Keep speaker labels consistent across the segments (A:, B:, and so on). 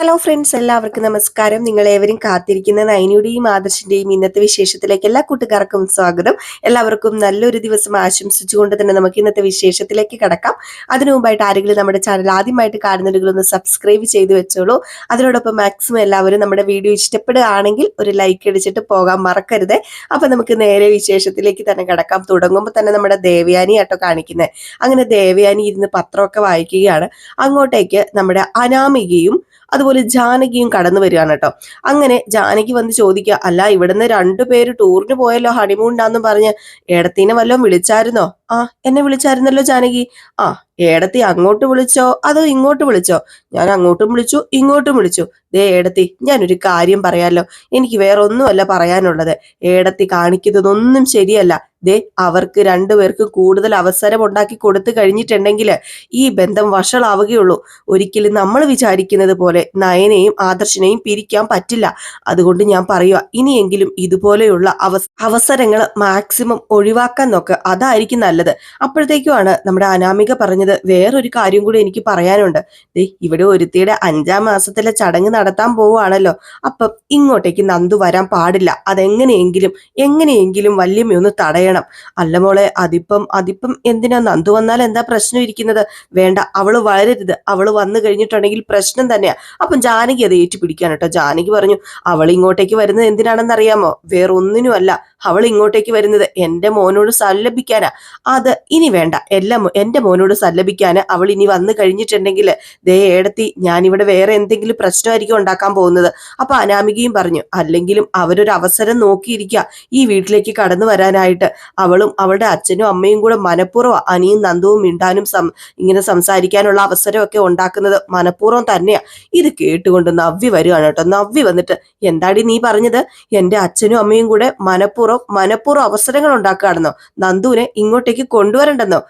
A: Hello friends എല്ലാവർക്കും നമസ്കാരം. നിങ്ങൾ ഏവരും കാത്തിരിക്കുന്ന നൈനിയുടെയും ആദർശിന്റെയും ഇന്നത്തെ വിശേഷത്തിലേക്ക് എല്ലാ കൂട്ടുകാർക്കും സ്വാഗതം. എല്ലാവർക്കും നല്ലൊരു ദിവസം ആശംസിച്ചുകൊണ്ട് തന്നെ നമുക്ക് ഇന്നത്തെ വിശേഷത്തിലേക്ക് കടക്കാം. അതിനു മുമ്പായിട്ട് ആരെങ്കിലും നമ്മുടെ ചാനൽ ആദ്യമായിട്ട് കാണുന്നുണ്ടെങ്കിൽ ഒന്ന് സബ്സ്ക്രൈബ് ചെയ്ത് വെച്ചോളൂ. അതിനോടൊപ്പം മാക്സിമം എല്ലാവരും നമ്മുടെ വീഡിയോ ഇഷ്ടപ്പെടുകയാണെങ്കിൽ ഒരു ലൈക്ക് അടിച്ചിട്ട് പോകാൻ മറക്കരുത്. അപ്പൊ നമുക്ക് നേരെ വിശേഷത്തിലേക്ക് തന്നെ കടക്കാം. തുടങ്ങുമ്പോൾ തന്നെ നമ്മുടെ ദേവയാനി ആട്ടോ കാണിക്കുന്നത് അങ്ങനെ ദേവയാനി ഇരുന്ന് പത്രമൊക്കെ വായിക്കുകയാണ്. അങ്ങോട്ടേക്ക് നമ്മുടെ അനാമികയും അതുപോലെ ജാനകിയും കടന്നു വരികയാണ് കേട്ടോ. അങ്ങനെ ജാനകി വന്ന് ചോദിക്കുക അല്ല ഇവിടുന്ന് രണ്ടുപേര് ടൂറിന് പോയല്ലോ ഹണിമൂണ്ടാന്നും പറഞ്ഞ് ഏടത്തിനെ വല്ലതും വിളിച്ചായിരുന്നോ? ആ എന്നെ വിളിച്ചായിരുന്നല്ലോ ജാനകി. ആ ഏടത്തി അങ്ങോട്ട് വിളിച്ചോ അതോ ഇങ്ങോട്ട് വിളിച്ചോ? ഞാൻ അങ്ങോട്ടും വിളിച്ചു ഇങ്ങോട്ടും വിളിച്ചു. ദേ ഏടത്തി ഞാനൊരു കാര്യം പറയാലോ. എനിക്ക് വേറെ ഒന്നുമല്ല പറയാനുള്ളത്. ഏടത്തി കാണിക്കുന്നതൊന്നും ശരിയല്ല. ദേ അവർക്ക് രണ്ടുപേർക്ക് കൂടുതൽ അവസരം ഉണ്ടാക്കി കൊടുത്തു കഴിഞ്ഞിട്ടുണ്ടെങ്കിൽ ഈ ബന്ധം വഷളാവുകയുള്ളൂ. ഒരിക്കലും നമ്മൾ വിചാരിക്കുന്നത് പോലെ നയനെയും ആദർശനെയും പിരിക്കാൻ പറ്റില്ല. അതുകൊണ്ട് ഞാൻ പറയുക ഇനിയെങ്കിലും ഇതുപോലെയുള്ള അവസ അവസരങ്ങൾ മാക്സിമം ഒഴിവാക്കാൻ നോക്ക്. അതായിരിക്കും നല്ലത് അപ്പോഴത്തേക്കുമാണ് നമ്മുടെ അനാമിക പറഞ്ഞത് വേറൊരു കാര്യം കൂടി എനിക്ക് പറയാനുണ്ട്. ദേ ഇവിടെ ഒരുത്തിയുടെ അഞ്ചാം മാസത്തിലെ ചടങ്ങ് നടത്താൻ പോവുകയാണല്ലോ. അപ്പം ഇങ്ങോട്ടേക്ക് നന്ദു വരാൻ പാടില്ല. അതെങ്ങനെയെങ്കിലും എങ്ങനെയെങ്കിലും വല്യമ്മ ഒന്ന് തടയണം. അല്ല മോളെ അതിപ്പം അതിപ്പം എന്തിനാ നന്ദു വന്നാൽ എന്താ പ്രശ്നം ഇരിക്കുന്നത്? വേണ്ട അവൾ വളരരുത്. അവൾ വന്നു കഴിഞ്ഞിട്ടുണ്ടെങ്കിൽ പ്രശ്നം തന്നെയാ. അപ്പം ജാനകി അത് ഏറ്റുപിടിക്കാൻ കേട്ടോ. ജാനകി പറഞ്ഞു അവൾ ഇങ്ങോട്ടേക്ക് വരുന്നത് എന്തിനാണെന്ന് അറിയാമോ വേറൊന്നിനും അല്ല അവൾ ഇങ്ങോട്ടേക്ക് വരുന്നത് എന്റെ മോനോട് സല്ലപിക്കാനാ. അത് ഇനി വേണ്ട. എല്ലാം എന്റെ മോനോട് സല്ലപിക്കാന് അവൾ ഇനി വന്നു കഴിഞ്ഞിട്ടുണ്ടെങ്കിൽ ദേ ഏടത്തി ഞാനിവിടെ വേറെ എന്തെങ്കിലും പ്രശ്നമായിരിക്കും ഉണ്ടാക്കാൻ പോകുന്നത്. അപ്പൊ അനാമികയും പറഞ്ഞു അല്ലെങ്കിലും അവരൊരു അവസരം നോക്കിയിരിക്കുക ഈ വീട്ടിലേക്ക് കടന്നു വരാനായിട്ട്. അവളും അവളുടെ അച്ഛനും അമ്മയും കൂടെ മനഃപൂർവം അനിയും നന്ദവും മിണ്ടാനും സം ഇങ്ങനെ സംസാരിക്കാനുള്ള അവസരമൊക്കെ ഉണ്ടാക്കുന്നത് മനഃപൂർവം തന്നെയാ. ഇത് കേട്ടുകൊണ്ട് നവ്വി വരികയാണ് കേട്ടോ. നവ്യ വന്നിട്ട് എന്താടി നീ പറഞ്ഞത്? എന്റെ അച്ഛനും അമ്മയും കൂടെ മനഃപൂർവം മനഃപൂർവം അവസരങ്ങൾ ഉണ്ടാക്കുകയാണെന്നോ? നന്ദുവിനെ ഇങ്ങോട്ടേക്ക് കൊണ്ടുവരണ്ടെന്നോ?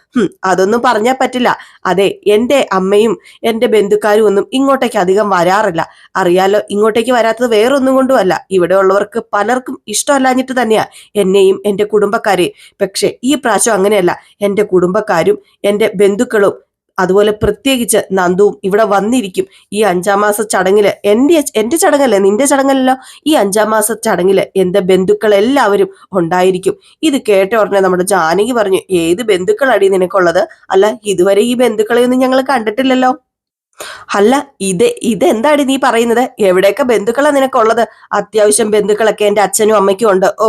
A: അതൊന്നും പറഞ്ഞാൽ പറ്റില്ല. അതെ എന്റെ അമ്മയും എന്റെ ബന്ധുക്കാരും ഒന്നും ഇങ്ങോട്ടേക്ക് അധികം വരാറില്ല. അറിയാലോ ഇങ്ങോട്ടേക്ക് വരാത്തത് വേറൊന്നും കൊണ്ടുമല്ല. ഇവിടെ ഉള്ളവർക്ക് പലർക്കും ഇഷ്ടമല്ലാഞ്ഞിട്ട് തന്നെയാ എന്നെയും എന്റെ കുടുംബക്കാരെയും. പക്ഷെ ഈ പ്രാവശ്യം അങ്ങനെയല്ല. എന്റെ കുടുംബക്കാരും എന്റെ ബന്ധുക്കളും അതുപോലെ പ്രത്യേകിച്ച് നന്ദുവും ഇവിടെ വന്നിരിക്കും ഈ അഞ്ചാം മാസ ചടങ്ങിൽ. എന്റെ എന്റെ ചടങ്ങല്ലേ? നിന്റെ ചടങ്ങല്ലോ ഈ അഞ്ചാം മാസ ചടങ്ങിൽ എന്റെ ബന്ധുക്കൾ എല്ലാവരും ഉണ്ടായിരിക്കും. ഇത് കേട്ട ഉടനെ നമ്മുടെ ജാനകി പറഞ്ഞു ഏത് ബന്ധുക്കളടി നിനക്കുള്ളത്? അല്ല ഇതുവരെ ഈ ബന്ധുക്കളെ ഒന്നും ഞങ്ങൾ കണ്ടിട്ടില്ലല്ലോ. അല്ല ഇത് ഇതെന്താടി നീ പറയുന്നത്? എവിടെയൊക്കെ ബന്ധുക്കളാ നിനക്കുള്ളത്? അത്യാവശ്യം ബന്ധുക്കളൊക്കെ എന്റെ അച്ഛനും അമ്മയ്ക്കും ഉണ്ട്. ഓ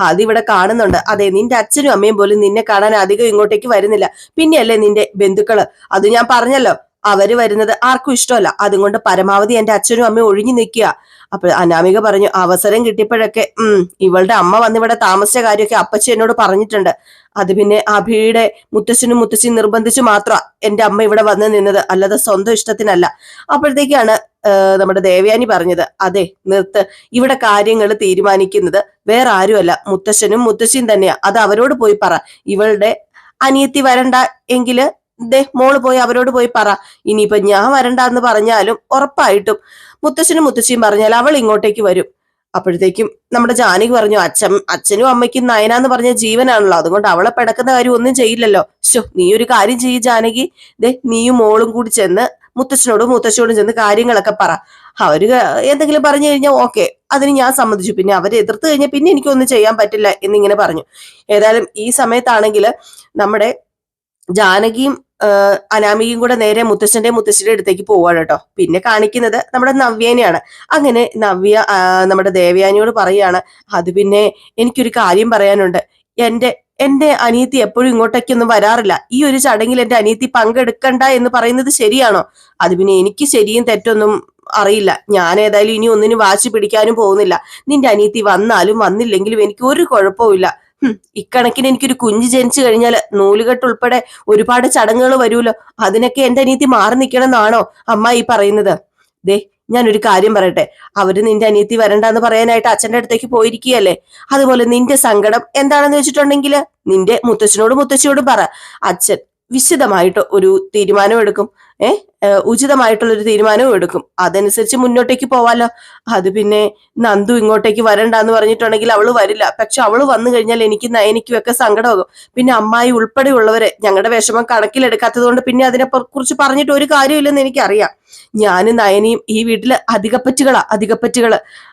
A: അതിവിടെ കാണുന്നുണ്ട്. അതെ നിന്റെ അച്ഛനും അമ്മയും പോലും നിന്നെ കാണാൻ അധികം ഇങ്ങോട്ടേക്ക് വരുന്നില്ല. പിന്നെയല്ലേ നിന്റെ ബന്ധുക്കൾ? അത് ഞാൻ പറഞ്ഞല്ലോ. അവർ വരുന്നത് ആർക്കും ഇഷ്ടമല്ല. അതുകൊണ്ട് പരമാവധി എന്റെ അച്ഛനും അമ്മയും ഒഴിഞ്ഞു നിൽക്കുക. അപ്പൊ അനാമിക പറഞ്ഞു അവസരം കിട്ടിയപ്പോഴൊക്കെ ഉം ഇവളുടെ അമ്മ വന്നിവിടെ താമസിച്ച കാര്യമൊക്കെ അപ്പച്ചി എന്നോട് പറഞ്ഞിട്ടുണ്ട്. അത് പിന്നെ അഭിയുടെ മുത്തശ്ശനും മുത്തശ്ശിയും നിർബന്ധിച്ചു മാത്രം എന്റെ അമ്മ ഇവിടെ വന്ന് നിന്നത്. അല്ലാതെ സ്വന്തം ഇഷ്ടത്തിനല്ല. അപ്പോഴത്തേക്കാണ് നമ്മുടെ ദേവയാനി പറഞ്ഞത് അതെ നിർത്ത്. ഇവിടെ കാര്യങ്ങൾ തീരുമാനിക്കുന്നത് വേറെ ആരുമല്ല. മുത്തശ്ശനും മുത്തശ്ശിയും തന്നെയാ. അത് അവരോട് പോയി പറ. ഇവളുടെ അനിയത്തി വരണ്ട എങ്കിൽ ദേ മോൾ പോയി അവരോട് പോയി പറ. ഇനിയിപ്പൊ ഞാൻ വരണ്ട എന്ന് പറഞ്ഞാലും ഉറപ്പായിട്ടും മുത്തശ്ശനും മുത്തശ്ശിയും പറഞ്ഞാൽ അവൾ ഇങ്ങോട്ടേക്ക് വരും. അപ്പോഴത്തേക്കും നമ്മുടെ ജാനകി പറഞ്ഞു അച്ഛൻ അച്ഛനും അമ്മയ്ക്കും നയന എന്ന് പറഞ്ഞ ജീവനാണല്ലോ. അതുകൊണ്ട് അവളെ പിടക്കുന്ന കാര്യം ഒന്നും ചെയ്യില്ലല്ലോ. ശോ നീ ഒരു കാര്യം ചെയ്യ് ജാനകി. ദേ നീയും മോളും കൂടി ചെന്ന് മുത്തച്ഛനോടും മുത്തശ്ശിയോടും ചെന്ന് കാര്യങ്ങളൊക്കെ പറ. അവർ എന്തെങ്കിലും പറഞ്ഞു കഴിഞ്ഞാൽ ഓക്കെ. അതിന് ഞാൻ സമ്മതിച്ചു. പിന്നെ അവരെ എതിർത്ത് കഴിഞ്ഞാൽ പിന്നെ എനിക്കൊന്നും ചെയ്യാൻ പറ്റില്ല എന്നിങ്ങനെ പറഞ്ഞു. ഏതായാലും ഈ സമയത്താണെങ്കിൽ നമ്മുടെ ജാനകിയും അനാമികയും കൂടെ നേരെ മുത്തശ്ശന്റെ മുത്തശ്ശിയുടെ അടുത്തേക്ക് പോവാണ് കേട്ടോ. പിന്നെ കാണിക്കുന്നത് നമ്മുടെ നവ്യേനെയാണ്. അങ്ങനെ നവ്യ നമ്മുടെ ദേവയാനിയോട് പറയാണ് അത് പിന്നെ എനിക്കൊരു കാര്യം പറയാനുണ്ട്. എന്റെ എന്റെ അനിയത്തി എപ്പോഴും ഇങ്ങോട്ടേക്കൊന്നും വരാറില്ല. ഈ ഒരു ചടങ്ങിൽ എന്റെ അനിയത്തി പങ്കെടുക്കണ്ട എന്ന് പറയുന്നത് ശരിയാണോ? അത് പിന്നെ എനിക്ക് ശരിയും തെറ്റൊന്നും അറിയില്ല. ഞാൻ ഏതായാലും ഇനി ഒന്നിനും വാശി പിടിക്കാനും പോകുന്നില്ല. നിന്റെ അനിയത്തി വന്നാലും വന്നില്ലെങ്കിലും എനിക്ക് ഒരു കുഴപ്പവും ഇക്കണക്കിന് എനിക്കൊരു കുഞ്ഞ് ജനിച്ചു കഴിഞ്ഞാൽ നൂലുകെട്ട് ഉൾപ്പെടെ ഒരുപാട് ചടങ്ങുകൾ വരുമല്ലോ. അതിനൊക്കെ എന്റെ അനിയത്തി മാറി നിൽക്കണം എന്നാണോ അമ്മ ഈ പറയുന്നത്. ദേ ഞാൻ ഒരു കാര്യം പറയട്ടെ. അവർ നിന്റെ അനിയത്തി വരണ്ടെന്ന് പറയാനായിട്ട് അച്ഛന്റെ അടുത്തേക്ക് പോയിരിക്കുകയല്ലേ? അതുപോലെ നിന്റെ സങ്കടം എന്താണെന്ന് വെച്ചിട്ടുണ്ടെങ്കിൽ നിന്റെ മുത്തച്ഛനോടും മുത്തച്ഛിയോടും പറ. അച്ഛൻ വിശദമായിട്ട് ഒരു തീരുമാനം എടുക്കും ഏ ഏഹ് ഉചിതമായിട്ടുള്ളൊരു തീരുമാനവും എടുക്കും. അതനുസരിച്ച് മുന്നോട്ടേക്ക് പോവാലോ. അത് പിന്നെ നന്ദു ഇങ്ങോട്ടേക്ക് വരണ്ടെന്ന് പറഞ്ഞിട്ടുണ്ടെങ്കിൽ അവൾ വരില്ല. പക്ഷെ അവൾ വന്നു കഴിഞ്ഞാൽ എനിക്ക് എനിക്കുമൊക്കെ സങ്കടമാകും. പിന്നെ അമ്മായി ഉൾപ്പെടെയുള്ളവരെ ഞങ്ങളുടെ വിഷമം കണക്കിലെടുക്കാത്തത് കൊണ്ട് പിന്നെ അതിനെ കുറിച്ച് പറഞ്ഞിട്ട് ഒരു കാര്യമില്ലെന്ന് എനിക്കറിയാം. ഞാനും നയനിയും ഈ വീട്ടിൽ അധികപ്പറ്റുകളാ അധികപ്പറ്റുകൾ.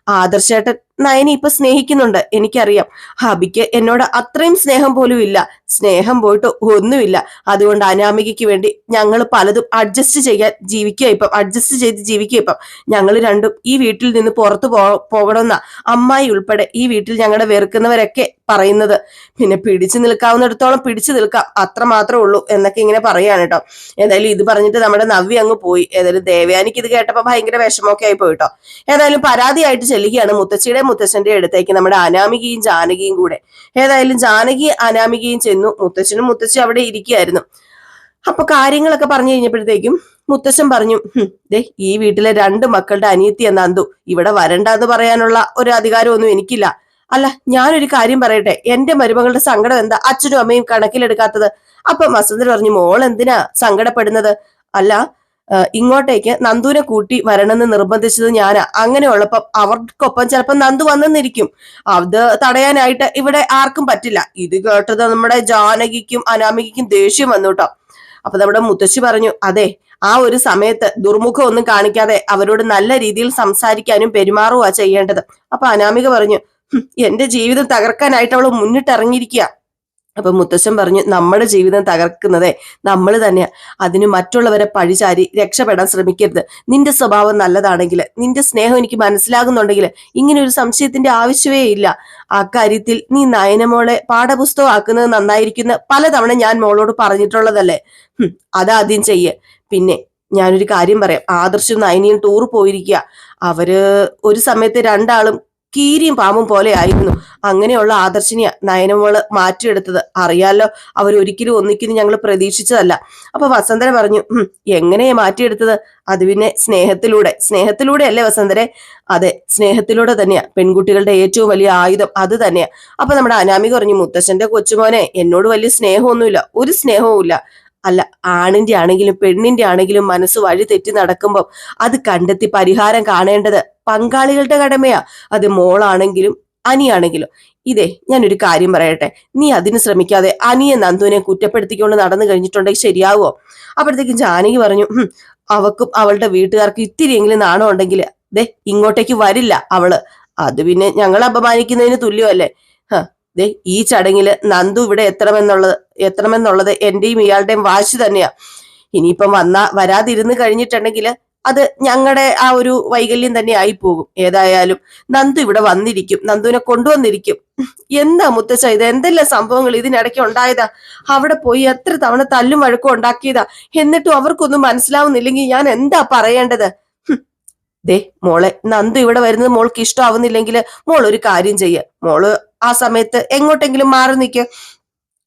A: ആദർശേട്ടൻ നയനി ഇപ്പൊ സ്നേഹിക്കുന്നുണ്ട് എനിക്കറിയാം. ഹബിക്ക് എന്നോട് അത്രയും സ്നേഹം പോലും ഇല്ല സ്നേഹം പോയിട്ട് ഒന്നുമില്ല. അതുകൊണ്ട് അനാമികയ്ക്ക് വേണ്ടി ഞങ്ങൾ പലതും ചെയ്യാൻ ജീവിക്കുക ഇപ്പം. അഡ്ജസ്റ്റ് ചെയ്ത് ജീവിക്കുക ഇപ്പം. ഞങ്ങൾ രണ്ടും ഈ വീട്ടിൽ നിന്ന് പുറത്തു പോ പോകണമെന്ന അമ്മായി ഉൾപ്പെടെ ഈ വീട്ടിൽ ഞങ്ങളുടെ വെറുക്കുന്നവരൊക്കെ പറയുന്നത്. പിന്നെ പിടിച്ചു നിൽക്കാവുന്നിടത്തോളം പിടിച്ചു നിൽക്കാം. അത്ര മാത്രമേ ഉള്ളൂ എന്നൊക്കെ ഇങ്ങനെ പറയാണ് കേട്ടോ. ഏതായാലും ഇത് പറഞ്ഞിട്ട് നമ്മുടെ നവ്യ അങ്ങ് പോയി. ഏതായാലും ദേവയാനിക്ക് ഇത് കേട്ടപ്പോൾ ഭയങ്കര വിഷമമൊക്കെ ആയി പോയിട്ടോ ഏതായാലും പരാതിയായിട്ട് ചെല്ലുകയാണ് മുത്തശ്ശിയുടെ മുത്തശ്ശന്റെ അടുത്തേക്ക് നമ്മുടെ അനാമികയും ജാനകിയും കൂടെ. ഏതായാലും ജാനകി അനാമികയും ചെന്നു. മുത്തച്ഛനും മുത്തശ്ശി അവിടെ ഇരിക്കുകയായിരുന്നു. അപ്പൊ കാര്യങ്ങളൊക്കെ പറഞ്ഞു കഴിഞ്ഞപ്പോഴത്തേക്കും മുത്തശ്ശൻ പറഞ്ഞു ദേ ഈ വീട്ടിലെ രണ്ട് മക്കളുടെ അനിയത്തി എന്ന അന്തു ഇവിടെ വരണ്ടെന്ന് പറയാനുള്ള ഒരു അധികാരമൊന്നും എനിക്കില്ല. അല്ല ഞാനൊരു കാര്യം പറയട്ടെ. എന്റെ മരുമകളുടെ സങ്കടം എന്താ? അച്ഛനും അമ്മയും കണക്കിലെടുക്കാത്തത്. അപ്പൊ വസന്തൻ പറഞ്ഞു മോൾ എന്തിനാ സങ്കടപ്പെടുന്നത്? അല്ല ഇങ്ങോട്ടേക്ക് നന്ദുവിനെ കൂട്ടി വരണമെന്ന് നിർബന്ധിച്ചത് ഞാനാ. അങ്ങനെയുള്ളപ്പം അവർക്കൊപ്പം ചിലപ്പോൾ നന്ദു വന്നെന്നിരിക്കും. അത് തടയാനായിട്ട് ഇവിടെ ആർക്കും പറ്റില്ല. ഇത് കേട്ടത് നമ്മുടെ ജാനകിക്കും അനാമികയ്ക്കും ദേഷ്യം വന്നു കേട്ടോ. അപ്പൊ നമ്മുടെ മുത്തശ്ശി പറഞ്ഞു അതെ ആ ഒരു സമയത്ത് ദുർമുഖം ഒന്നും കാണിക്കാതെ അവരോട് നല്ല രീതിയിൽ സംസാരിക്കാനും പെരുമാറുക ചെയ്യേണ്ടത്. അപ്പൊ അനാമിക പറഞ്ഞു "ഹും, എന്റെ ജീവിതം തകർക്കാനായിട്ട് അവൾ മുന്നിട്ടിറങ്ങിയിരിക്കുക അപ്പൊ മുത്തശ്ശൻ പറഞ്ഞു നമ്മുടെ ജീവിതം തകർക്കുന്നതേ നമ്മൾ തന്നെയാ. അതിന് മറ്റുള്ളവരെ പഴിചാരി രക്ഷപ്പെടാൻ ശ്രമിക്കരുത്. നിന്റെ സ്വഭാവം നല്ലതാണെങ്കിൽ നിന്റെ സ്നേഹം എനിക്ക് മനസ്സിലാകുന്നുണ്ടെങ്കിൽ ഇങ്ങനെ ഒരു സംശയത്തിന്റെ ആവശ്യമേ ഇല്ല. ആ കാര്യത്തിൽ നീ നയനമോളെ പാഠപുസ്തകം ആക്കുന്നത് നന്നായിരിക്കുന്ന പലതവണ ഞാൻ മോളോട് പറഞ്ഞിട്ടുള്ളതല്ലേ? അതാദ്യം ചെയ്യ്. പിന്നെ ഞാനൊരു കാര്യം പറയാം. ആദർശും നയനിയും ടൂർ പോയിരിക്കുക അവർ ഒരു സമയത്ത് രണ്ടാളും കീരിയും പാമ്പും പോലെ ആയിരുന്നു അങ്ങനെയുള്ള ആദർശിനെയാ നയനമോൾ മാറ്റിയെടുത്തത് അറിയാലോ? അവരൊരിക്കലും ഒന്നിക്കുന്നു ഞങ്ങൾ പ്രതീക്ഷിച്ചതല്ല. അപ്പൊ വസന്തര പറഞ്ഞു "ഉം, എങ്ങനെയാ മാറ്റിയെടുത്തത്? അത് പിന്നെ സ്നേഹത്തിലൂടെ. സ്നേഹത്തിലൂടെ അല്ലേ വസന്തരെ? അതെ സ്നേഹത്തിലൂടെ തന്നെയാ. പെൺകുട്ടികളുടെ ഏറ്റവും വലിയ ആയുധം അത് തന്നെയാ. അപ്പൊ നമ്മുടെ അനാമിക പറഞ്ഞു മുത്തശ്ശന്റെ കൊച്ചുമോനെ എന്നോട് വലിയ സ്നേഹമൊന്നുമില്ല. ഒരു സ്നേഹവും ഇല്ല. അല്ല ആണിന്റെ ആണെങ്കിലും പെണ്ണിന്റെ ആണെങ്കിലും മനസ്സ് വഴി തെറ്റി നടക്കുമ്പോൾ അത് കണ്ടെത്തി പരിഹാരം കാണേണ്ടത് പങ്കാളികളുടെ കടമയാ. അത് മോളാണെങ്കിലും അനിയാണെങ്കിലും. ഇതേ ഞാനൊരു കാര്യം പറയട്ടെ. നീ അതിന് ശ്രമിക്കാതെ അനിയെ നന്ദുവിനെ കുറ്റപ്പെടുത്തിക്കൊണ്ട് നടന്നു കഴിഞ്ഞിട്ടുണ്ടെങ്കിൽ ശരിയാവോ? അപ്പോഴത്തേക്കും ജാനകി പറഞ്ഞു "ഹും, അവക്കും അവളുടെ വീട്ടുകാർക്ക് ഇത്തിരിയെങ്കിലും നാണം ഉണ്ടെങ്കിൽ ദേ ഇങ്ങോട്ടേക്ക് വരില്ല അവൾ. അത് പിന്നെ ഞങ്ങൾ അപമാനിക്കുന്നതിന് തുല്യമല്ലേ? ദേ ഈ ചടങ്ങിൽ നന്ദു ഇവിടെ എത്തണമെന്നുള്ളത് എത്തണമെന്നുള്ളത് എന്റെയും ഇയാളുടെയും വാശി തന്നെയാ. ഇനിയിപ്പം വന്നാ വരാതിരുന്ന് കഴിഞ്ഞിട്ടുണ്ടെങ്കിൽ അത് ഞങ്ങളുടെ ആ ഒരു വൈകല്യം തന്നെ ആയി പോകും ഏതായാലും നന്ദു ഇവിടെ വന്നിരിക്കും. നന്ദുവിനെ കൊണ്ടുവന്നിരിക്കും. എന്താ മുത്തച്ഛ ഇത്? എന്തെല്ലാം സംഭവങ്ങൾ ഇതിനിടയ്ക്ക് ഉണ്ടായതാ? അവിടെ പോയി എത്ര തവണ തല്ലും വഴക്കും ഉണ്ടാക്കിയതാ? എന്നിട്ടും അവർക്കൊന്നും മനസ്സിലാവുന്നില്ലെങ്കിൽ ഞാൻ എന്താ പറയേണ്ടത്? ദേ മോളെ നന്ദു ഇവിടെ വരുന്നത് മോൾക്ക് ഇഷ്ടമാവുന്നില്ലെങ്കിൽ മോൾ ഒരു കാര്യം ചെയ്യ. മോൾ ആ സമയത്ത് എങ്ങോട്ടെങ്കിലും മാറി നിൽക്കുക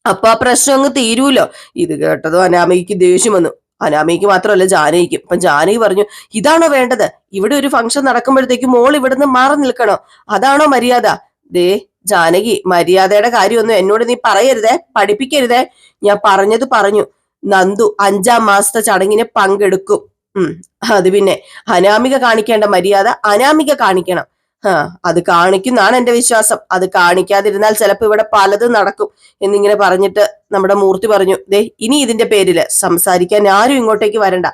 A: അപ്പൊ ആ പ്രശ്നം അങ്ങ് തീരൂലോ? ഇത് കേട്ടതോ അനാമയ്ക്ക് ദേഷ്യം വന്നു. അനാമയ്ക്ക് മാത്രമല്ല ജാനകിക്ക്. അപ്പൊ ജാനകി പറഞ്ഞു ഇതാണോ വേണ്ടത്? ഇവിടെ ഒരു ഫംഗ്ഷൻ നടക്കുമ്പോഴത്തേക്കും മോൾ ഇവിടുന്ന് മാറി നിൽക്കണോ? അതാണോ മര്യാദ? ദേ ജാനകി മര്യാദയുടെ കാര്യമൊന്നും എന്നോട് നീ പറയരുതേ പഠിപ്പിക്കരുതേ. ഞാൻ പറഞ്ഞത് പറഞ്ഞു. നന്ദു അഞ്ചാം മാസത്തെ ചടങ്ങിന് പങ്കെടുക്കും. ഉം അത് പിന്നെ അനാമിക കാണിക്കേണ്ട മര്യാദ അനാമിക കാണിക്കണം. അത് കാണിക്കുന്നാണ് എന്റെ വിശ്വാസം. അത് കാണിക്കാതിരുന്നാൽ ചിലപ്പോ ഇവിടെ പലതും നടക്കും എന്നിങ്ങനെ പറഞ്ഞിട്ട് നമ്മുടെ മൂർത്തി പറഞ്ഞു ദേ ഇനി ഇതിന്റെ പേരിൽ സംസാരിക്കാൻ ആരും ഇങ്ങോട്ടേക്ക് വരണ്ട.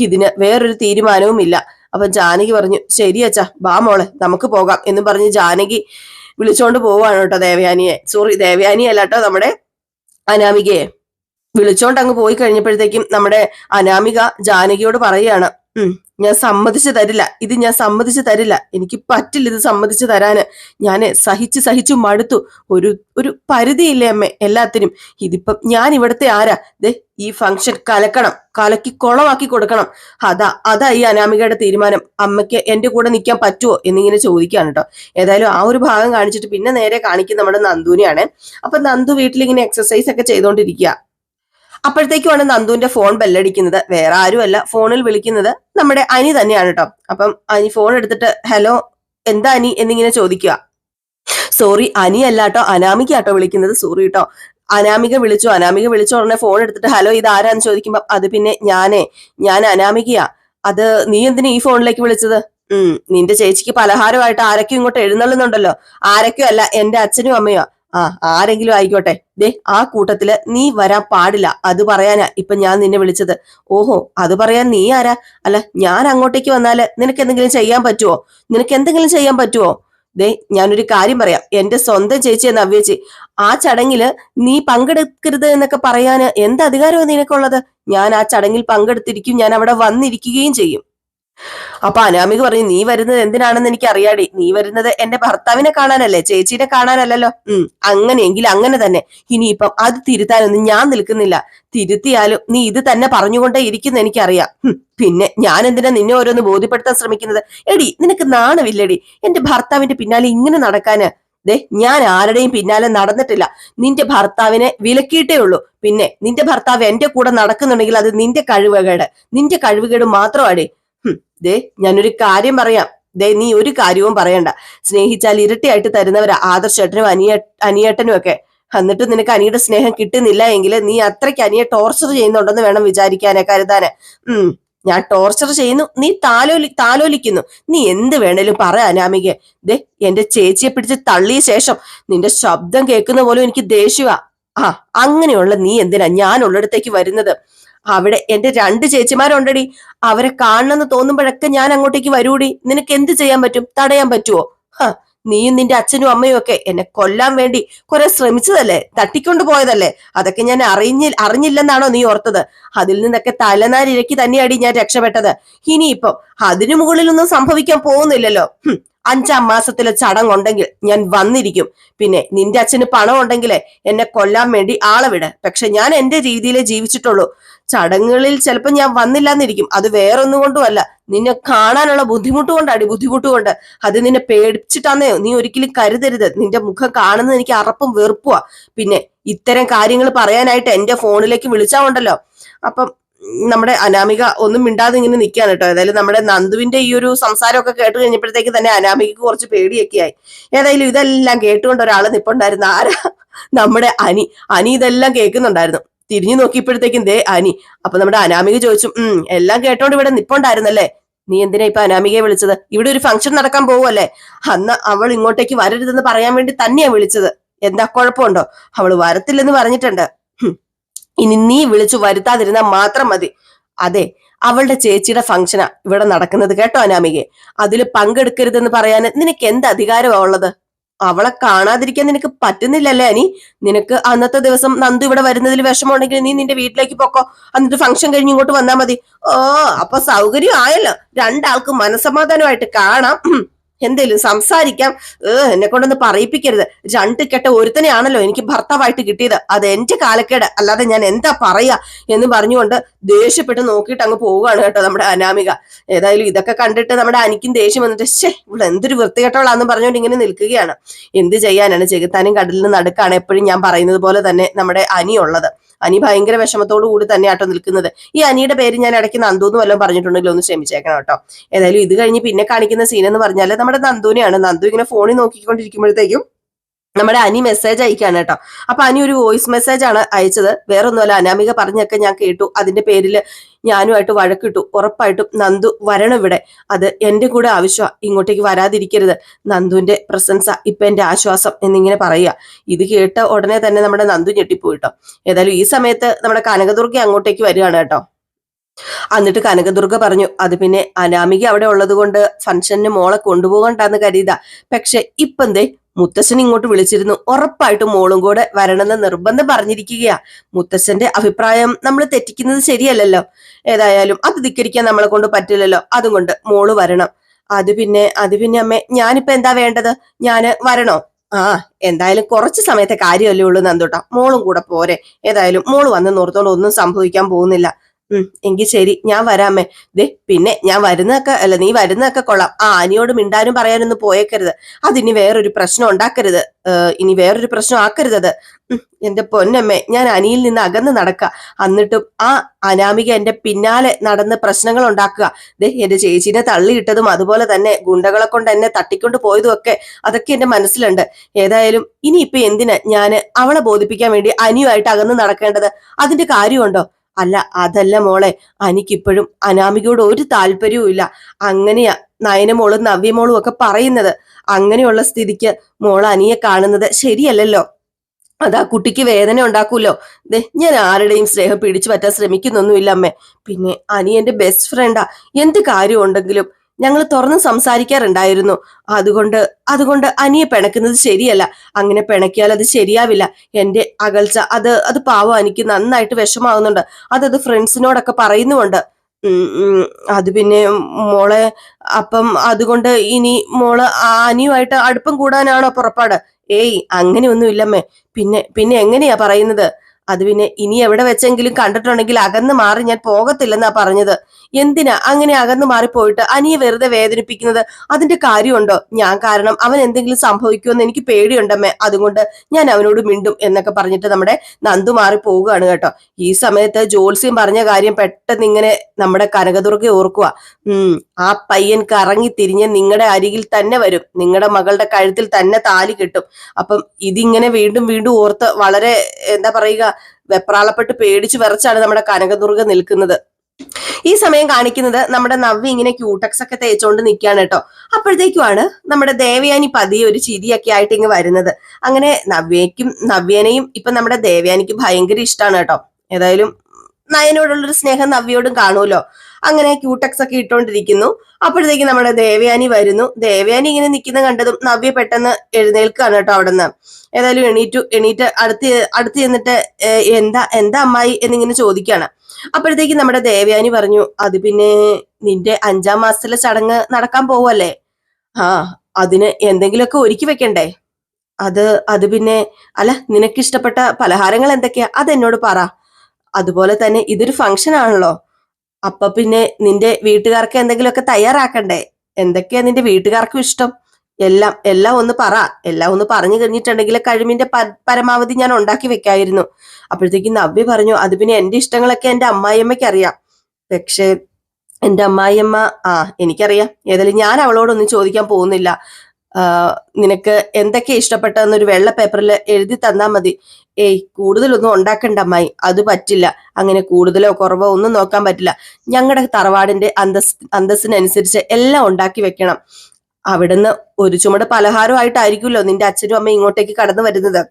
A: ഇതിന് വേറൊരു തീരുമാനവും ഇല്ല. അപ്പൊ ജാനകി പറഞ്ഞു ശരി അച്ഛാ ബാ മോളെ നമുക്ക് പോകാം എന്ന് പറഞ്ഞ് ജാനകി വിളിച്ചോണ്ട് പോവാണ് കേട്ടോ ദേവയാനിയെ. സോറി ദേവയാനി അല്ല കേട്ടോ നമ്മുടെ അനാമികയെ. വിളിച്ചോണ്ട് അങ്ങ് പോയി കഴിഞ്ഞപ്പോഴത്തേക്കും നമ്മുടെ അനാമിക ജാനകിയോട് പറയാണ് ഉം ഞാൻ സമ്മതിച്ചു തരില്ല. ഇത് ഞാൻ സമ്മതിച്ചു തരില്ല. എനിക്ക് പറ്റില്ല ഇത് സമ്മതിച്ചു തരാന്. ഞാൻ സഹിച്ച് സഹിച്ചു മടുത്തു. ഒരു ഒരു പരിധിയില്ലേ അമ്മ എല്ലാത്തിനും. ഇതിപ്പം ഞാൻ ഇവിടുത്തെ ആരാ? ദേ ഈ ഫംഗ്ഷൻ കലക്കണം. കലക്കി കുളമാക്കി കൊടുക്കണം. അതാ അതാ ഈ അനാമികയുടെ തീരുമാനം. അമ്മയ്ക്ക് എന്റെ കൂടെ നിൽക്കാൻ പറ്റുമോ എന്നിങ്ങനെ ചോദിക്കുകയാണ് കേട്ടോ. ഏതായാലും ആ ഒരു ഭാഗം കാണിച്ചിട്ട് പിന്നെ നേരെ കാണിക്കുന്ന നമ്മുടെ നന്ദുവിനെയാണ്. അപ്പൊ നന്ദു വീട്ടിൽ ഇങ്ങനെ എക്സസൈസ് ഒക്കെ ചെയ്തുകൊണ്ടിരിക്കുക. അപ്പോഴത്തേക്കുമാണ് നന്ദുവിന്റെ ഫോൺ ബെല്ലടിക്കുന്നത്. വേറെ ആരുമല്ല. ഫോണിൽ വിളിക്കുന്നത് നമ്മുടെ അനി തന്നെയാണ് കേട്ടോ അപ്പം അനി ഫോൺ എടുത്തിട്ട് ഹലോ എന്താ അനി? എന്നിങ്ങനെ ചോദിക്കുക. സോറി അനി അല്ല കേട്ടോ അനാമിക്കാട്ടോ വിളിക്കുന്നത്. സോറി കേട്ടോ അനാമിക വിളിച്ചു. അനാമിക വിളിച്ച ഉടനെ ഫോൺ എടുത്തിട്ട് ഹലോ ഇത് ആരാന്ന്? ചോദിക്കുമ്പോ അത് പിന്നെ ഞാനേ. ഞാൻ അനാമികയാ. അത് നീ എന്തിനാ ഈ ഫോണിലേക്ക് വിളിച്ചത്? ഉം നിന്റെ ചേച്ചിക്ക് പലഹാരമായിട്ട് ആരൊക്കെ ഇങ്ങോട്ട് എഴുന്നള്ളുന്നുണ്ടല്ലോ. ആരൊക്കെയോ അല്ല എന്റെ അച്ഛനും അമ്മയോ. ആ ആരെങ്കിലും ആയിക്കോട്ടെ. ദേ ആ കൂട്ടത്തിൽ നീ വരാൻ പാടില്ല. അത് പറയാനാ ഇപ്പൊ ഞാൻ നിന്നെ വിളിച്ചത്. ഓഹോ അത് പറയാൻ നീ ആരാ? അല്ല ഞാൻ അങ്ങോട്ടേക്ക് വന്നാൽ നിനക്ക് എന്തെങ്കിലും ചെയ്യാൻ പറ്റുമോ നിനക്ക് എന്തെങ്കിലും ചെയ്യാൻ പറ്റുമോ ദേ ഞാനൊരു കാര്യം പറയാം. എന്റെ സ്വന്തം ചേച്ചി എന്ന അവ്യച്ചി ആ ചടങ്ങിൽ നീ പങ്കെടുക്കരുത് എന്നൊക്കെ പറയാന് എന്ത് അധികാരമാണ് നിനക്കുള്ളത്? ഞാൻ ആ ചടങ്ങിൽ പങ്കെടുത്തിരിക്കും ഞാൻ അവിടെ വന്നിരിക്കുകയും ചെയ്യും. അപ്പൊ അനാമിക പറഞ്ഞു നീ വരുന്നത് എന്തിനാണെന്ന് എനിക്ക് അറിയാടി നീ വരുന്നത് എന്റെ ഭർത്താവിനെ കാണാനല്ലേ ചേച്ചീനെ കാണാനല്ലല്ലോ. ഉം അങ്ങനെയെങ്കിൽ അങ്ങനെ തന്നെ. ഇനിയിപ്പം അത് തിരുത്താനൊന്നും ഞാൻ നിൽക്കുന്നില്ല. തിരുത്തിയാലും നീ ഇത് തന്നെ പറഞ്ഞുകൊണ്ടേ ഇരിക്കുന്ന എനിക്കറിയാം. പിന്നെ ഞാൻ എന്തിനാ നിന്നെ ഓരോന്ന് ബോധ്യപ്പെടുത്താൻ ശ്രമിക്കുന്നത്? എടി നിനക്ക് നാണമില്ലടി. എന്റെ ഭർത്താവിന്റെ പിന്നാലെ ഇങ്ങനെ നടക്കാന്. ദേ ഞാൻ ആരുടെയും പിന്നാലെ നടന്നിട്ടില്ല. നിന്റെ ഭർത്താവിനെ വിലക്കിയിട്ടേ ഉള്ളൂ. പിന്നെ നിന്റെ ഭർത്താവ് എന്റെ കൂടെ നടക്കുന്നുണ്ടെങ്കിൽ അത് നിന്റെ കഴിവുകേട്. നിന്റെ കഴിവുകേട് മാത്രമാടേ. ഹും, ദേ ഞാനൊരു കാര്യം പറയാം. ദേ നീ ഒരു കാര്യവും പറയണ്ട. സ്നേഹിച്ചാൽ ഇരട്ടിയായിട്ട് തരുന്നവരാ ആദർശേട്ടനും അനിയ അനിയേട്ടനും ഒക്കെ എന്നിട്ട് നിനക്ക് അനിയുടെ സ്നേഹം കിട്ടുന്നില്ല എങ്കിൽ നീ അത്രയ്ക്ക് അനിയെ ടോർച്ചർ ചെയ്യുന്നുണ്ടെന്ന് വേണം വിചാരിക്കാനെ കരുതാന്. ഉം ഞാൻ ടോർച്ചർ ചെയ്യുന്നു. നീ താലോലി താലോലിക്കുന്നു. നീ എന്ത് വേണേലും പറ അനാമിക ദേ എന്റെ ചേച്ചിയെ പിടിച്ച് തള്ളിയ ശേഷം നിന്റെ ശബ്ദം കേൾക്കുന്ന പോലും എനിക്ക് ദേഷ്യവാ ആ അങ്ങനെയുള്ള നീ എന്തിനാ ഞാൻ ഉള്ളിടത്തേക്ക് വരുന്നത്? അവിടെ എന്റെ രണ്ട് ചേച്ചിമാരുണ്ടടി. അവരെ കാണണമെന്ന് തോന്നുമ്പോഴൊക്കെ ഞാൻ അങ്ങോട്ടേക്ക് വരൂടി. നിനക്ക് എന്ത് ചെയ്യാൻ പറ്റും? തടയാൻ പറ്റുമോ ഹ നീയും നിന്റെ അച്ഛനും അമ്മയും ഒക്കെ എന്നെ കൊല്ലാൻ വേണ്ടി കുറെ ശ്രമിച്ചതല്ലേ? തട്ടിക്കൊണ്ടു പോയതല്ലേ? അതൊക്കെ ഞാൻ അറിഞ്ഞി അറിഞ്ഞില്ലെന്നാണോ നീ ഓർത്തത്? അതിൽ നിന്നൊക്കെ തലനാരിഴക്കി തന്നെയാടി ഞാൻ രക്ഷപ്പെട്ടത്. ഇനിയിപ്പം അതിനു മുകളിലൊന്നും സംഭവിക്കാൻ പോകുന്നില്ലല്ലോ. അഞ്ചാം മാസത്തിലെ ചടങ്ങുണ്ടെങ്കിൽ ഞാൻ വന്നിരിക്കും. പിന്നെ നിന്റെ അച്ഛന് പണം ഉണ്ടെങ്കിലേ എന്നെ കൊല്ലാൻ വേണ്ടി ആളെ വിട. പക്ഷെ ഞാൻ എന്റെ രീതിയിലേ ജീവിച്ചിട്ടുള്ളൂ. ചടങ്ങുകളിൽ ചിലപ്പോൾ ഞാൻ വന്നില്ല എന്നിരിക്കും അത് വേറൊന്നും കൊണ്ടുമല്ല. നിന്നെ കാണാനുള്ള ബുദ്ധിമുട്ട് കൊണ്ടാടി ബുദ്ധിമുട്ട് കൊണ്ട് അത് നിന്നെ പേടിച്ചിട്ടാന്നേ നീ ഒരിക്കലും കരുതരുത്. നിന്റെ മുഖം കാണുന്നത് എനിക്ക് അറപ്പും വെറുപ്പുവാ. പിന്നെ ഇത്തരം കാര്യങ്ങൾ പറയാനായിട്ട് എന്റെ ഫോണിലേക്ക് വിളിച്ചാവുണ്ടല്ലോ അപ്പം നമ്മുടെ അനാമിക ഒന്നും മിണ്ടാതെ ഇങ്ങനെ നിൽക്കുകയാണ് കേട്ടോ. ഏതായാലും നമ്മുടെ നന്ദുവിന്റെ ഈ ഒരു സംസാരമൊക്കെ കേട്ട് കഴിഞ്ഞപ്പോഴത്തേക്ക് തന്നെ അനാമികക്ക് കുറച്ച് പേടിയൊക്കെ ആയി ഏതായാലും ഇതെല്ലാം കേട്ടുകൊണ്ട് ഒരാൾ നിപ്പുണ്ടായിരുന്നു. ആരാ? നമ്മുടെ അനി. അനി ഇതെല്ലാം കേൾക്കുന്നുണ്ടായിരുന്നു. തിരിഞ്ഞു നോക്കിയപ്പോഴത്തേക്കും ദേ അനി. അപ്പൊ നമ്മുടെ അനാമിക ചോദിച്ചു ഉം എല്ലാം കേട്ടോണ്ട് ഇവിടെ നിപ്പുണ്ടായിരുന്നല്ലേ? നീ എന്തിനാ ഇപ്പൊ അനാമികയെ വിളിച്ചത്? ഇവിടെ ഒരു ഫംഗ്ഷൻ നടക്കാൻ പോവല്ലേ അന്ന് അവൾ ഇങ്ങോട്ടേക്ക് വരരുതെന്ന് പറയാൻ വേണ്ടി തന്നെയാ വിളിച്ചത്. എന്താ കുഴപ്പമുണ്ടോ? അവൾ വരത്തില്ലെന്ന് പറഞ്ഞിട്ടുണ്ട്. ഇനി നീ വിളിച്ചു വരുത്താതിരുന്നാൽ മാത്രം മതി. അതെ അവളുടെ ചേച്ചിയുടെ ഫംഗ്ഷനാ ഇവിടെ നടക്കുന്നത് കേട്ടോ അനാമികെ അതിൽ പങ്കെടുക്കരുതെന്ന് പറയാൻ നിനക്ക് എന്ത് അധികാരമാ ഉള്ളത്? അവളെ കാണാതിരിക്കാൻ നിനക്ക് പറ്റുന്നില്ലല്ലേ അനി? നിനക്ക് അന്നത്തെ ദിവസം നന്ദു ഇവിടെ വരുന്നതിൽ വിഷമമുണ്ടെങ്കിൽ നീ നിന്റെ വീട്ടിലേക്ക് പോക്കോ. എന്നിട്ട് ഫംഗ്ഷൻ കഴിഞ്ഞ് ഇങ്ങോട്ട് വന്നാ മതി. ഓ അപ്പൊ സൗകര്യം ആയല്ലോ. രണ്ടാൾക്കും മനസമാധാനമായിട്ട് കാണാം. എന്തേലും സംസാരിക്കാം. ഏഹ് എന്നെ കൊണ്ടൊന്ന് പറയിപ്പിക്കരുത്. രണ്ട് കെട്ട ഒരുത്തനെയാണല്ലോ എനിക്ക് ഭർത്താവായിട്ട് കിട്ടിയത്. അത് എന്റെ കാലക്കേട്. അല്ലാതെ ഞാൻ എന്താ പറയാ എന്ന് പറഞ്ഞുകൊണ്ട് ദേഷ്യപ്പെട്ട് നോക്കിയിട്ട് അങ്ങ് പോവുകയാണ് കേട്ടോ നമ്മുടെ അനാമിക. ഏതായാലും ഇതൊക്കെ കണ്ടിട്ട് നമ്മുടെ അനിക്കും ദേഷ്യം വന്നിട്ട് ശേ ഇവിടെ എന്തൊരു വൃത്തികെട്ടവളാന്ന് പറഞ്ഞുകൊണ്ട് ഇങ്ങനെ നിൽക്കുകയാണ്. എന്ത് ചെയ്യാനാണ്? ചെകുത്താനും കടലിന് നടുക്കാണ് എപ്പോഴും ഞാൻ പറയുന്നത് പോലെ തന്നെ നമ്മുടെ അനിയുള്ളത്. അനി ഭയങ്കര വിഷമത്തോടു കൂടി തന്നെ ആട്ടോ നിൽക്കുന്നത്. ഈ അനിയുടെ പേര് ഞാൻ ഇടയ്ക്ക് നന്ദു എന്ന് വല്ലതും പറഞ്ഞിട്ടുണ്ടെങ്കിൽ ഒന്ന് ക്ഷമിച്ചേക്കണം കേട്ടോ. ഏതായാലും ഇത് കഴിഞ്ഞ് പിന്നെ കാണിക്കുന്ന സീൻ എന്ന് പറഞ്ഞാൽ നമ്മുടെ നന്ദുവിനെയാണ്. നന്ദു ഇങ്ങനെ ഫോണിൽ നോക്കിക്കൊണ്ടിരിക്കുമ്പോഴത്തേക്കും നമ്മുടെ അനി മെസ്സേജ് അയക്കാണ് കേട്ടോ. അപ്പൊ അനി ഒരു വോയിസ് മെസ്സേജ് ആണ് അയച്ചത്. വേറൊന്നുമല്ല അനാമിക പറഞ്ഞൊക്കെ ഞാൻ കേട്ടു. അതിന്റെ പേരിൽ ഞാനുമായിട്ട് വഴക്കിട്ടു. ഉറപ്പായിട്ടും നന്ദു വരണം ഇവിടെ. അത് എന്റെ കൂടെ ആവശ്യമാണ് ഇങ്ങോട്ടേക്ക് വരാതിരിക്കരുത്. നന്ദുവിന്റെ പ്രസൻസ ഇപ്പൊ എന്റെ ആശ്വാസം എന്നിങ്ങനെ പറയുക. ഇത് കേട്ട ഉടനെ തന്നെ നമ്മുടെ നന്ദു ഞെട്ടിപ്പോയിട്ടോ ഏതായാലും ഈ സമയത്ത് നമ്മുടെ കനകദുർഗ അങ്ങോട്ടേക്ക് വരികയാണ് കേട്ടോ. എന്നിട്ട് കനകദുർഗ പറഞ്ഞു അത് പിന്നെ അനാമിക അവിടെ ഉള്ളത് കൊണ്ട് ഫംഗ്ഷന് മോളെ കൊണ്ടുപോകണ്ടെന്ന് കരുതാ പക്ഷെ ഇപ്പം എന്തേ മുത്തശ്ശൻ ഇങ്ങോട്ട് വിളിച്ചിരുന്നു. ഉറപ്പായിട്ട് മോളും കൂടെ വരണമെന്ന് നിർബന്ധം പറഞ്ഞിരിക്കുകയാ. മുത്തശ്ശന്റെ അഭിപ്രായം നമ്മൾ തെറ്റിക്കുന്നത് ശരിയല്ലല്ലോ. ഏതായാലും അത് ധിക്കരിക്കാൻ നമ്മളെ കൊണ്ട് പറ്റില്ലല്ലോ. അതുകൊണ്ട് മോൾ വരണം. അത് പിന്നെ അത് പിന്നെ അമ്മേ ഞാനിപ്പോ എന്താ വേണ്ടത്? ഞാൻ വരണോ? ആ എന്തായാലും കുറച്ച് സമയത്തെ കാര്യമല്ലേ ഉള്ളൂ നന്ദോട്ടാ. മോളും കൂടെ പോരെ. ഏതായാലും മോൾ വന്ന് നോർത്തോണ്ട് ഒന്നും സംഭവിക്കാൻ പോകുന്നില്ല. എങ്കിൽ ശരി ഞാൻ വരാമേ. ദേ പിന്നെ ഞാൻ വരുന്നതൊക്കെ അല്ല നീ വരുന്നതൊക്കെ കൊള്ളാം. ആ അനിയോട് മിണ്ടാനും പറയാനൊന്നും പോയേക്കരുത്. അതിനി വേറൊരു പ്രശ്നം ഉണ്ടാക്കരുത്. ഇനി വേറൊരു പ്രശ്നം ആക്കരുത് അത് എന്റെ പൊന്നമ്മേ ഞാൻ അനിയിൽ നിന്ന് അകന്ന് നടക്കുക എന്നിട്ടും ആ അനാമിക എന്റെ പിന്നാലെ നടന്ന് പ്രശ്നങ്ങൾ ഉണ്ടാക്കുക. ദേ എന്റെ ചേച്ചീനെ തള്ളിയിട്ടതും അതുപോലെ തന്നെ ഗുണ്ടകളെ കൊണ്ട് എന്നെ തട്ടിക്കൊണ്ട് പോയതും ഒക്കെ അതൊക്കെ എന്റെ മനസ്സിലുണ്ട്. ഏതായാലും ഇനിയിപ്പൊ എന്തിനാ ഞാൻ അവളെ ബോധിപ്പിക്കാൻ വേണ്ടി അനിയുമായിട്ട് അകന്ന് നടക്കേണ്ടത്? അതിന്റെ കാര്യമുണ്ടോ? അല്ല അതല്ല മോളെ. എനിക്കിപ്പോഴും അനാമികയോട് ഒരു താല്പര്യവും ഇല്ല. അങ്ങനെയാ നയനമോളും നവ്യമോളും ഒക്കെ പറയുന്നത്. അങ്ങനെയുള്ള സ്ഥിതിക്ക് മോൾ അനിയെ കാണുന്നത് ശരിയല്ലല്ലോ. അതാ കുട്ടിക്ക് വേദന ഉണ്ടാക്കൂലോ ദേ ഞാൻ ആരുടെയും സ്നേഹം പിടിച്ചു പറ്റാൻ ശ്രമിക്കുന്നൊന്നുമില്ല അമ്മേ. പിന്നെ അനി എന്റെ ബെസ്റ്റ് ഫ്രണ്ടാ എന്ത് കാര്യം ഉണ്ടെങ്കിലും ഞങ്ങൾ തുറന്ന് സംസാരിക്കാറുണ്ടായിരുന്നു. അതുകൊണ്ട് അതുകൊണ്ട് അനിയെ പിണക്കുന്നത് ശരിയല്ല. അങ്ങനെ പിണക്കിയാൽ അത് ശരിയാവില്ല. എന്റെ അകൽച്ച അത് അത് പാവം എനിക്ക് നന്നായിട്ട് വിഷമാവുന്നുണ്ട്. അതത് ഫ്രണ്ട്സിനോടൊക്കെ പറയുന്നുമുണ്ട്. അത് പിന്നെ മോളെ അപ്പം അതുകൊണ്ട് ഇനി മോൾ അനിയുമായിട്ട് അടുപ്പം കൂടാനാണോ പുറപ്പാട്? ഏയ് അങ്ങനെയൊന്നും ഇല്ലമ്മേ പിന്നെ പിന്നെ എങ്ങനെയാ പറയുന്നത്? അത് പിന്നെ ഇനി എവിടെ വെച്ചെങ്കിലും കണ്ടിട്ടുണ്ടെങ്കിൽ അകന്ന് മാറി ഞാൻ പോകത്തില്ലെന്നാ പറഞ്ഞത്. എന്തിനാ അങ്ങനെ അകന്നു മാറിപ്പോയിട്ട് അനിയെ വെറുതെ വേദനിപ്പിക്കുന്നത്? അതിന്റെ കാര്യമുണ്ടോ? ഞാൻ കാരണം അവൻ എന്തെങ്കിലും സംഭവിക്കുമെന്ന് എനിക്ക് പേടിയുണ്ടമ്മേ. അതുകൊണ്ട് ഞാൻ അവനോട് മിണ്ടും എന്നൊക്കെ പറഞ്ഞിട്ട് നമ്മുടെ നന്ദു മാറി പോവുകയാണ് കേട്ടോ. ഈ സമയത്ത് ജോത്സ്യം പറഞ്ഞ കാര്യം പെട്ടെന്ന് ഇങ്ങനെ നമ്മുടെ കനകദുർഗ ഓർക്കുക ഉം ആ പയ്യൻ കറങ്ങി തിരിഞ്ഞ് നിങ്ങളുടെ അരികിൽ തന്നെ വരും. നിങ്ങളുടെ മകളുടെ കഴുത്തിൽ തന്നെ താലി കിട്ടും. അപ്പം ഇതിങ്ങനെ വീണ്ടും വീണ്ടും ഓർത്ത് വളരെ എന്താ പറയുക വെപ്രാളപ്പെട്ട് പേടിച്ചു വിറച്ചാണ് നമ്മുടെ കനകദുർഗ നിൽക്കുന്നത്. ഈ സമയം കാണിക്കുന്നത് നമ്മുടെ നവ്വി ഇങ്ങനെ ക്യൂട്ടക്സ് ഒക്കെ തേച്ചോണ്ട് നിൽക്കുകയാണ് കേട്ടോ. അപ്പോഴത്തേക്കുമാണ് നമ്മുടെ ദേവയാനി പതിയെ ഒരു ചിരിയൊക്കെ ആയിട്ട് ഇങ്ങ് വരുന്നത്. അങ്ങനെ നവ്യയ്ക്കും നവ്യനെയും ഇപ്പൊ നമ്മുടെ ദേവയാനിക്ക് ഭയങ്കര ഇഷ്ടമാണ് കേട്ടോ. ഏതായാലും നയനോടുള്ളൊരു സ്നേഹം നവ്യോടും കാണുമല്ലോ. അങ്ങനെ ക്യൂടെക്സ് ഒക്കെ ഇട്ടുകൊണ്ടിരിക്കുന്നു അപ്പോഴത്തേക്ക് നമ്മുടെ ദേവയാനി വരുന്നു. ദേവയാനി ഇങ്ങനെ നിൽക്കുന്ന കണ്ടതും നവ്യ പെട്ടെന്ന് എഴുന്നേൽക്കുകയാണ് കേട്ടോ അവിടെ നിന്ന് ഏതായാലും എണീറ്റു എണീറ്റ് അടുത്ത് അടുത്ത് ചെന്നിട്ട് എന്താ എന്താ അമ്മായി എന്നിങ്ങനെ ചോദിക്കുകയാണ്. അപ്പോഴത്തേക്ക് നമ്മുടെ ദേവയാനി പറഞ്ഞു അത് പിന്നെ നിന്റെ അഞ്ചാം മാസത്തിലെ ചടങ്ങ് നടക്കാൻ പോവല്ലേ ആ അതിന് എന്തെങ്കിലുമൊക്കെ ഒരുക്കി വെക്കണ്ടേ? അത് അത് പിന്നെ അല്ല നിനക്കിഷ്ടപ്പെട്ട പലഹാരങ്ങൾ എന്തൊക്കെയാ? അത് എന്നോട് പറ. അതുപോലെ തന്നെ ഇതൊരു ഫംഗ്ഷൻ ആണല്ലോ. അപ്പൊ പിന്നെ നിന്റെ വീട്ടുകാർക്ക് എന്തെങ്കിലുമൊക്കെ തയ്യാറാക്കണ്ടേ? എന്തൊക്കെയാ നിന്റെ വീട്ടുകാർക്കും ഇഷ്ടം? എല്ലാം എല്ലാം ഒന്ന് പറ. എല്ലാം ഒന്ന് പറഞ്ഞു കഴിഞ്ഞിട്ടുണ്ടെങ്കിൽ കഴിവിന്റെ പ- പരമാവധി ഞാൻ ഉണ്ടാക്കി വെക്കായിരുന്നു. അപ്പോഴത്തേക്കും നവ്യ പറഞ്ഞു അത് പിന്നെ എന്റെ ഇഷ്ടങ്ങളൊക്കെ എന്റെ അമ്മായിയമ്മയ്ക്ക് അറിയാം. പക്ഷേ എന്റെ അമ്മായിയമ്മ ആ എനിക്കറിയാം. ഏതായാലും ഞാൻ അവളോടൊന്നും ചോദിക്കാൻ പോകുന്നില്ല. നിനക്ക് എന്തൊക്കെ ഇഷ്ടപ്പെട്ടതെന്നൊരു വെള്ള പേപ്പറിൽ എഴുതി തന്നാ മതി. ഏയ് കൂടുതലൊന്നും ഉണ്ടാക്കണ്ട അമ്മായി. അത് പറ്റില്ല. അങ്ങനെ കൂടുതലോ കുറവോ ഒന്നും നോക്കാൻ പറ്റില്ല. ഞങ്ങളുടെ തറവാടിന്റെ അന്തസ് അന്തസ്സിനനുസരിച്ച് എല്ലാം ഉണ്ടാക്കി വെക്കണം. അവിടുന്ന് ഒരു ചുമട് പലഹാരമായിട്ടായിരിക്കുമല്ലോ നിന്റെ അച്ഛനും അമ്മയും ഇങ്ങോട്ടേക്ക് കടന്നു വരുന്നത്.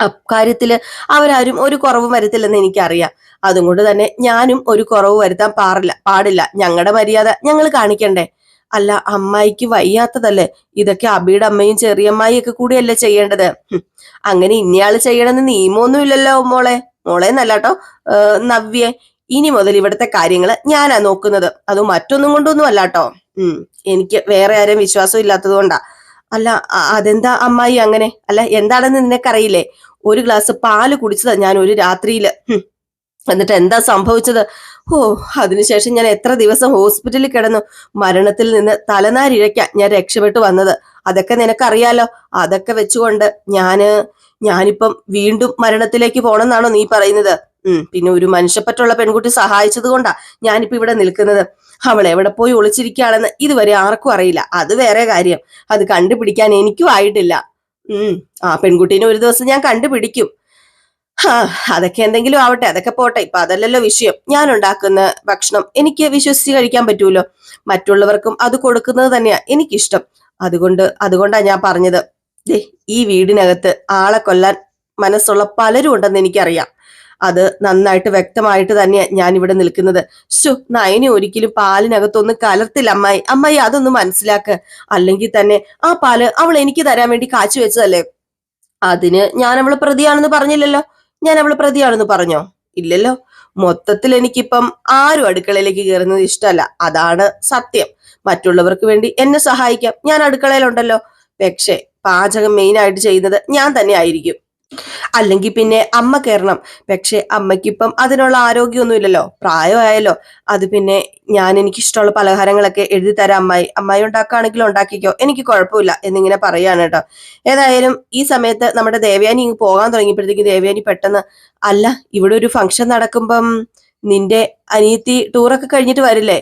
A: അക്കാര്യത്തിൽ അവരാരും ഒരു കുറവും വരുത്തില്ലെന്ന് എനിക്കറിയാം. അതുകൊണ്ട് തന്നെ ഞാനും ഒരു കുറവ് വരുത്താൻ പാടില്ല പാടില്ല. ഞങ്ങളുടെ മര്യാദ ഞങ്ങൾ കാണിക്കണ്ടേ? അല്ല അമ്മായിക്ക് വയ്യാത്തതല്ലേ? ഇതൊക്കെ അബിയുടെ അമ്മയും ചെറിയമ്മായി ഒക്കെ കൂടിയല്ലേ ചെയ്യേണ്ടത്. അങ്ങനെ ഇന്നയാൾ ചെയ്യണമെന്ന് നിയമമൊന്നും ഇല്ലല്ലോ മോളെ. മോളെ എന്നല്ലാട്ടോ നവ്യെ. ഇനി മുതൽ ഇവിടുത്തെ കാര്യങ്ങൾ ഞാനാ നോക്കുന്നത്. അത് മറ്റൊന്നും കൊണ്ടൊന്നും അല്ലാട്ടോ. ഉം. എനിക്ക് വേറെ ആരെയും വിശ്വാസം ഇല്ലാത്തത് കൊണ്ടാ അല്ല അതെന്താ അമ്മായി അങ്ങനെ? അല്ല എന്താണെന്ന് നിനക്കറിയില്ലേ? ഒരു ഗ്ലാസ് പാൽ കുടിച്ചതാ ഞാൻ ഒരു രാത്രിയിൽ. എന്നിട്ട് എന്താ സംഭവിച്ചത്? ഓ അതിനുശേഷം ഞാൻ എത്ര ദിവസം ഹോസ്പിറ്റലിൽ കിടന്നു. മരണത്തിൽ നിന്ന് തലനാരിഴയ്ക്കാൻ ഞാൻ രക്ഷപ്പെട്ടു വന്നത്. അതൊക്കെ നിനക്കറിയാലോ? അതൊക്കെ വെച്ചുകൊണ്ട് ഞാൻ ഞാനിപ്പം വീണ്ടും മരണത്തിലേക്ക് പോണെന്നാണോ നീ പറയുന്നത്? ഉം പിന്നെ ഒരു മനുഷ്യപ്പറ്റുള്ള പെൺകുട്ടി സഹായിച്ചത് കൊണ്ടാ ഞാനിപ്പോ ഇവിടെ നിൽക്കുന്നത്. അവൾ എവിടെ പോയി ഒളിച്ചിരിക്കുകയാണെന്ന് ഇതുവരെ ആർക്കും അറിയില്ല. അത് വേറെ കാര്യം. അത് കണ്ടുപിടിക്കാൻ എനിക്കും ആയിട്ടില്ല. ഉം ആ പെൺകുട്ടീനെ ഒരു ദിവസം ഞാൻ കണ്ടുപിടിക്കും. അതൊക്കെ എന്തെങ്കിലും ആവട്ടെ അതൊക്കെ പോട്ടെ. ഇപ്പൊ അതല്ലല്ലോ വിഷയം. ഞാൻ ഉണ്ടാക്കുന്ന ഭക്ഷണം എനിക്ക് വിശ്വസിച്ച് കഴിക്കാൻ പറ്റൂലോ? മറ്റുള്ളവർക്കും അത് കൊടുക്കുന്നത് തന്നെയാ എനിക്കിഷ്ടം. അതുകൊണ്ട് അതുകൊണ്ടാ ഞാൻ പറഞ്ഞത്. ദേ ഈ വീടിനകത്ത് ആളെ കൊല്ലാൻ മനസ്സുള്ള പലരും ഉണ്ടെന്ന് എനിക്കറിയാം. അത് നന്നായിട്ട് വ്യക്തമായിട്ട് തന്നെയാ ഞാൻ ഇവിടെ നിൽക്കുന്നത് ശു നയനെ ഒരിക്കലും പാലിനകത്തൊന്നും കലർത്തില്ല അമ്മായി. അമ്മായി അതൊന്ന് മനസ്സിലാക്ക്. അല്ലെങ്കിൽ തന്നെ ആ പാൽ അവൾ എനിക്ക് തരാൻ വേണ്ടി കാച്ചു വെച്ചതല്ലേ? അതിന് ഞാൻ അവൾ പ്രതിയാണെന്ന് പറഞ്ഞില്ലല്ലോ. ഞാൻ അവൾ പ്രതിയാണെന്ന് പറഞ്ഞോ? ഇല്ലല്ലോ. മൊത്തത്തിൽ എനിക്കിപ്പം ആരും അടുക്കളയിലേക്ക് കയറുന്നത് ഇഷ്ടമല്ല. അതാണ് സത്യം. മറ്റുള്ളവർക്ക് വേണ്ടി എന്നെ സഹായിക്കാം. ഞാൻ അടുക്കളയിലുണ്ടല്ലോ. പക്ഷേ പാചകം മെയിനായിട്ട് ചെയ്യുന്നത് ഞാൻ തന്നെ ആയിരിക്കും. അല്ലെങ്കിൽ പിന്നെ അമ്മ കയറണം. പക്ഷെ അമ്മയ്ക്കിപ്പം അതിനുള്ള ആരോഗ്യമൊന്നുമില്ലല്ലോ. പ്രായമായല്ലോ. അത് പിന്നെ ഞാൻ എനിക്ക് ഇഷ്ടമുള്ള പലഹാരങ്ങളൊക്കെ എഴുതി തരാം അമ്മായി. അമ്മായി ഉണ്ടാക്കുകയാണെങ്കിലും ഉണ്ടാക്കിക്കോ. എനിക്ക് കുഴപ്പമില്ല എന്നിങ്ങനെ പറയാണ് കേട്ടോ. ഏതായാലും ഈ സമയത്ത് നമ്മുടെ ദേവയാനി ഇങ്ങ് പോകാൻ തുടങ്ങിയപ്പോഴത്തേക്ക് ദേവയാനി പെട്ടെന്ന് അല്ല ഇവിടെ ഒരു ഫംഗ്ഷൻ നടക്കുമ്പം നിന്റെ അനിയത്തി ടൂറൊക്കെ കഴിഞ്ഞിട്ട് വരില്ലേ?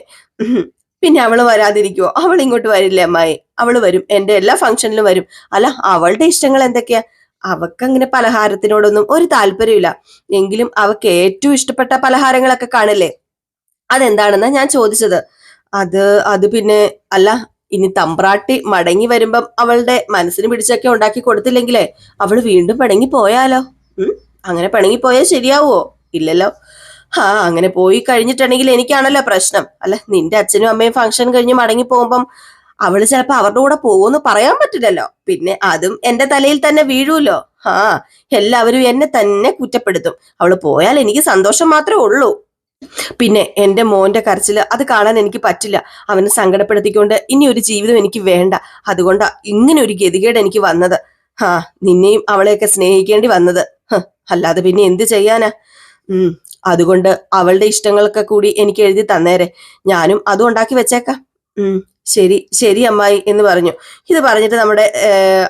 A: പിന്നെ അവൾ വരാതിരിക്കുവോ? അവൾ ഇങ്ങോട്ട് വരില്ലേ അമ്മായി? അവൾ വരും. എന്റെ എല്ലാ ഫംഗ്ഷനിലും വരും. അല്ല അവളുടെ ഇഷ്ടങ്ങൾ എന്തൊക്കെയാ? അവക്ക് അങ്ങനെ പലഹാരത്തിനോടൊന്നും ഒരു താല്പര്യമില്ല എങ്കിലും അവക്ക് ഏറ്റവും ഇഷ്ടപ്പെട്ട പലഹാരങ്ങളൊക്കെ കാണില്ലേ? അതെന്താണെന്ന് ഞാൻ ചോദിച്ചത്. അത് അത് പിന്നെ അല്ല ഇനി തമ്പ്രാട്ടി മടങ്ങി വരുമ്പം അവളുടെ മനസ്സിന് പിടിച്ചൊക്കെ ഉണ്ടാക്കി കൊടുത്തില്ലെങ്കിലേ അവൾ വീണ്ടും പിണങ്ങി പോയാലോ? അങ്ങനെ പണങ്ങി പോയാൽ ശരിയാവോ ഇല്ലല്ലോ. ആ അങ്ങനെ പോയി കഴിഞ്ഞിട്ടുണ്ടെങ്കിൽ എനിക്കാണല്ലോ പ്രശ്നം. അല്ല നിന്റെ അച്ഛനും അമ്മയും ഫംഗ്ഷൻ കഴിഞ്ഞ് മടങ്ങി പോകുമ്പം അവൾ ചിലപ്പോ അവരുടെ കൂടെ പോകുമെന്ന് പറയാൻ പറ്റില്ലല്ലോ. പിന്നെ അതും എന്റെ തലയിൽ തന്നെ വീഴുമല്ലോ ആ എല്ലാവരും എന്നെ തന്നെ കുറ്റപ്പെടുത്തും. അവൾ പോയാൽ എനിക്ക് സന്തോഷം മാത്രമേ ഉള്ളൂ. പിന്നെ എന്റെ മോന്റെ കരച്ചിൽ അത് കാണാൻ എനിക്ക് പറ്റില്ല. അവനെ സങ്കടപ്പെടുത്തിക്കൊണ്ട് ഇനി ഒരു ജീവിതം എനിക്ക് വേണ്ട. അതുകൊണ്ടാ ഇങ്ങനെ ഒരു ഗതികേട് എനിക്ക് വന്നത്. ആ നിന്നെയും അവളെയൊക്കെ സ്നേഹിക്കേണ്ടി വന്നത്. അല്ലാതെ പിന്നെ എന്ത് ചെയ്യാനാ? ഉം അതുകൊണ്ട് അവളുടെ ഇഷ്ടങ്ങളൊക്കെ കൂടി എനിക്ക് എഴുതി തന്നേരെ. ഞാനും അതും ഉണ്ടാക്കി വെച്ചേക്കാം. ഉം. ശരി ശരി അമ്മായി എന്ന് പറഞ്ഞു. ഇത് പറഞ്ഞിട്ട് നമ്മുടെ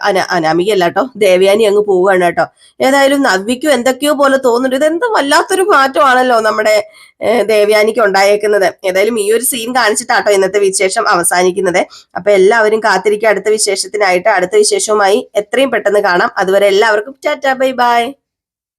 A: അന അനാമികയല്ല കേട്ടോ ദേവയാനി അങ്ങ് പോവുകയാണ് കേട്ടോ. ഏതായാലും നവ്യക്കും എന്തൊക്കെയോ പോലെ തോന്നുന്നുണ്ട്. ഇതെന്താ വല്ലാത്തൊരു മാറ്റമാണല്ലോ നമ്മുടെ ദേവയാനിക്ക് ഉണ്ടായേക്കുന്നത്. ഏതായാലും ഈ ഒരു സീൻ കാണിച്ചിട്ടാട്ടോ ഇന്നത്തെ വിശേഷം അവസാനിക്കുന്നത്. അപ്പൊ എല്ലാവരും കാത്തിരിക്കുക. അടുത്ത വിശേഷത്തിനായിട്ട് അടുത്ത വിശേഷവുമായി എത്രയും പെട്ടെന്ന് കാണാം. അതുവരെ എല്ലാവർക്കും ടാറ്റാ ബൈ ബൈ.